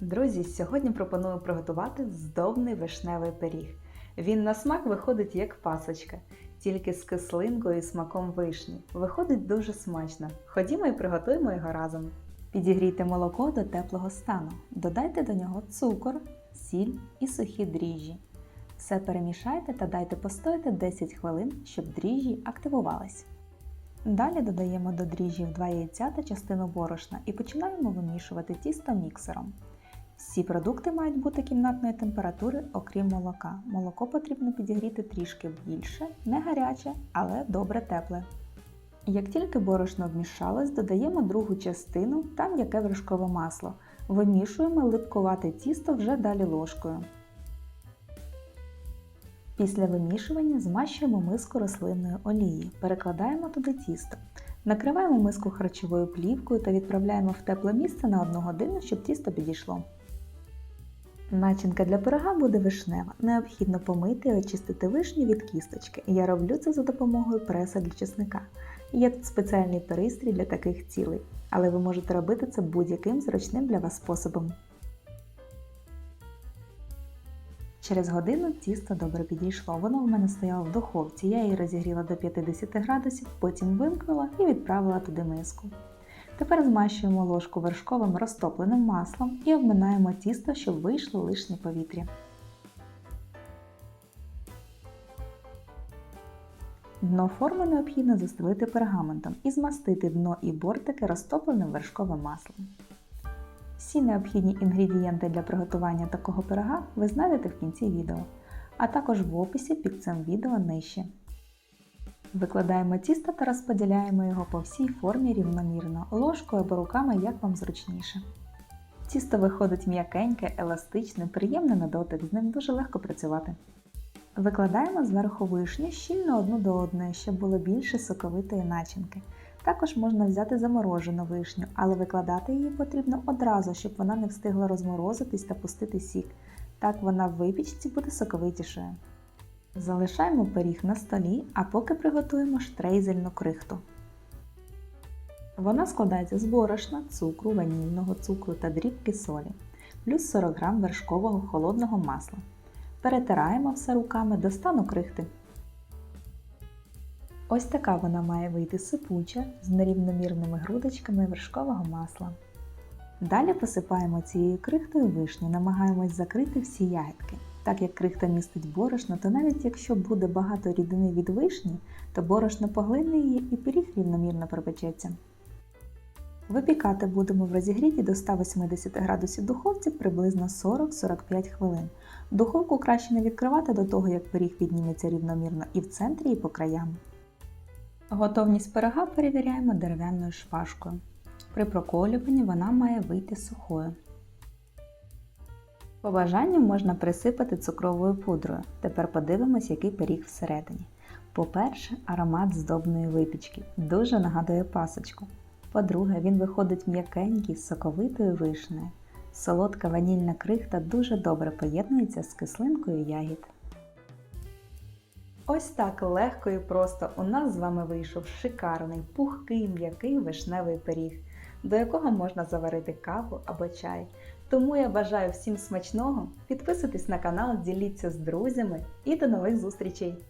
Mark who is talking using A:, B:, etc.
A: Друзі, сьогодні пропоную приготувати здобний вишневий пиріг. Він на смак виходить як пасочка, тільки з кислинкою і смаком вишні. Виходить дуже смачно. Ходімо і приготуємо його разом. Підігрійте молоко до теплого стану. Додайте до нього цукор, сіль і сухі дріжджі. Все перемішайте та дайте постояти 10 хвилин, щоб дріжджі активувались. Далі додаємо до дріжджів 2 яйця та частину борошна і починаємо вимішувати тісто міксером. Всі продукти мають бути кімнатної температури, окрім молока. Молоко потрібно підігріти трішки більше, не гаряче, але добре тепле. Як тільки борошно вмішалось, додаємо другу частину та м'яке вершкове масло. Вимішуємо липкувате тісто вже далі ложкою. Після вимішування змащуємо миску рослинної олії, перекладаємо туди тісто. Накриваємо миску харчовою плівкою та відправляємо в тепле місце на 1 годину, щоб тісто підійшло. Начинка для пирога буде вишнева. Необхідно помити і очистити вишню від кісточки. Я роблю це за допомогою преса для чесника. Є тут спеціальний пристрій для таких цілей, але ви можете робити це будь-яким зручним для вас способом. Через годину тісто добре підійшло. Воно в мене стояло в духовці. Я її розігріла до 50 градусів, потім вимкнула і відправила туди миску. Тепер змащуємо ложку вершковим розтопленим маслом і обминаємо тісто, щоб вийшло лишнє повітря. Дно форми необхідно застелити пергаментом і змастити дно і бортики розтопленим вершковим маслом. Всі необхідні інгредієнти для приготування такого пирога ви знайдете в кінці відео, а також в описі під цим відео нижче. Викладаємо тісто та розподіляємо його по всій формі рівномірно, ложкою або руками, як вам зручніше. Тісто виходить м'якеньке, еластичне, приємне на дотик, з ним дуже легко працювати. Викладаємо зверху вишню щільно одну до одної, щоб було більше соковитої начинки. Також можна взяти заморожену вишню, але викладати її потрібно одразу, щоб вона не встигла розморозитись та пустити сік. Так вона в випічці буде соковитішою. Залишаємо пиріг на столі, а поки приготуємо штрейзельну крихту. Вона складається з борошна, цукру, ванільного цукру та дрібки солі, плюс 40 г вершкового холодного масла. Перетираємо все руками до стану крихти. Ось така вона має вийти сипуча з нерівномірними грудочками вершкового масла. Далі посипаємо цією крихтою вишню, намагаємось закрити всі ягідки. Так як крихта містить борошно, то навіть якщо буде багато рідини від вишні, то борошно поглине її і пиріг рівномірно пропечеться. Випікати будемо в розігріті до 180 градусів духовці приблизно 40-45 хвилин. Духовку краще не відкривати до того, як пиріг підніметься рівномірно і в центрі, і по краям. Готовність пирога перевіряємо дерев'яною шпажкою. При проколюванні вона має вийти сухою. По бажанню можна присипати цукровою пудрою. Тепер подивимось, який пиріг всередині. По-перше, аромат здобної випічки дуже нагадує пасочку. По-друге, він виходить м'якенький з соковитою вишнею. Солодка ванільна крихта дуже добре поєднується з кислинкою ягід. Ось так легко і просто у нас з вами вийшов шикарний, пухкий, м'який вишневий пиріг, до якого можна заварити каву або чай. Тому я бажаю всім смачного, підписуйтесь на канал, діліться з друзями і до нових зустрічей!